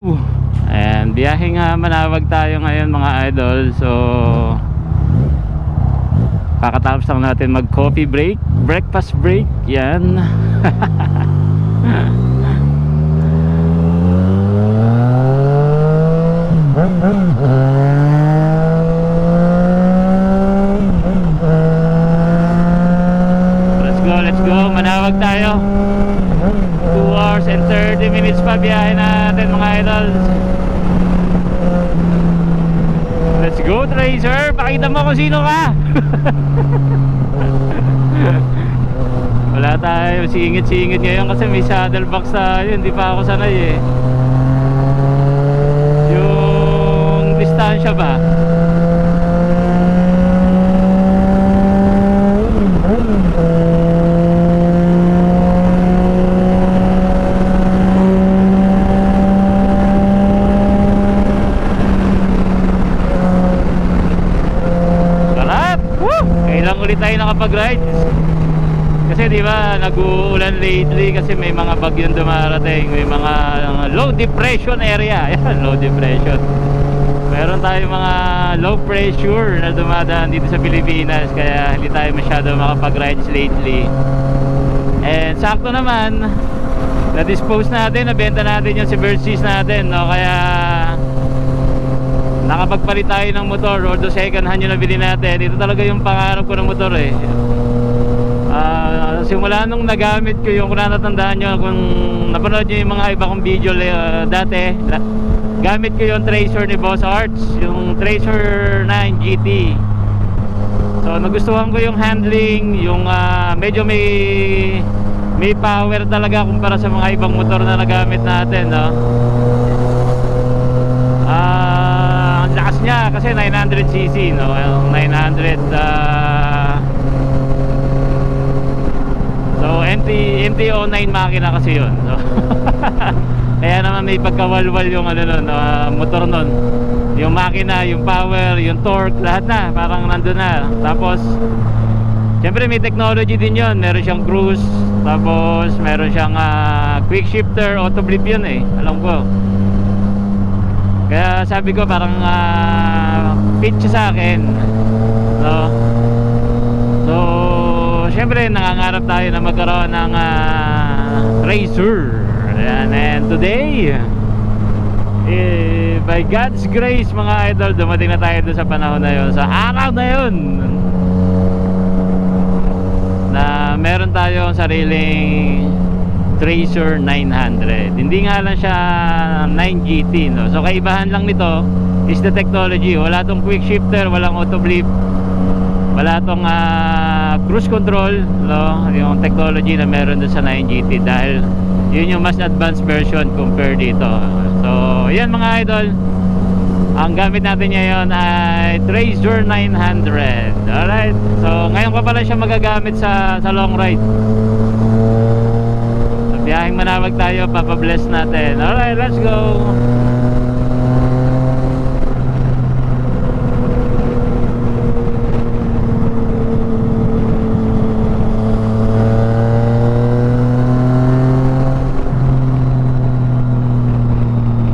Ayan, biyaheng uh, manawag tayo ngayon mga idol. So, kakatapos lang natin mag coffee break, breakfast break. Yan. Let's go, let's go. Manawag tayo. 2 hours and 30 minutes pa biyahe natin mga idols. Let's go, Tracer. Pakita mo kung sino ka. Wala tayo. Singit-singit ngayon kasi may saddle box tayo. Hindi pa ako sanay eh. Yung distansya ba? Ulit tayo nakapag-ride. Kasi di ba nag-uulan lately kasi may mga bagyong dumarating, may mga low depression area. Ayan, low depression. Meron tayong mga low pressure na dumadaan dito sa Pilipinas kaya hindi tayo masyado makapag-rides lately. And sakto naman, na-dispose natin, nabenta natin yung si Versys natin, no? Kaya nakapagpalit tayo ng motor although second hand yung nabili natin. Ito talaga yung pangarap ko ng motor eh. Ah, simula nung nagamit ko yung kung natatandaan nyo kung napanood nyo yung mga iba kong video uh, dati gamit ko yung Tracer ni Boss Arts yung Tracer 9 GT so nagustuhan ko yung handling yung ah, medyo may may power talaga kumpara sa mga ibang motor na nagamit natin no kasi 900cc no. Yung 900 ah So MT MT-09 makina kasi 'yun. So, kaya naman may pagkawalwal yung ano nun, ah, motor nun. Yung makina, yung power, yung torque, lahat na parang nandun na. Tapos Siyempre may technology din 'yon. Meron siyang cruise, tapos meron siyang ah, quick shifter, auto blip 'yun eh. Alam ko. Kaya sabi ko parang ah, fit siya sa akin. No? So, syempre nangangarap tayo na magkaroon ng ah, racer. Ayan, and today, eh, by God's grace mga idol, dumating na tayo doon sa panahon na yun, sa araw na yun. Na meron tayong sariling Tracer 900 hindi nga lang siya 9GT no? so kaibahan lang nito is the technology. Wala tong quick shifter walang auto blip wala tong ah, cruise control no? yung technology na meron dun sa 9GT dahil yun yung mas advanced version compare dito. So yan mga idol. Ang gamit natin ngayon ay Tracer 900 alright. So ngayon pa pala siya magagamit sa, sa long ride. Biyaheng manawag tayo, papabless natin. Alright, let's go.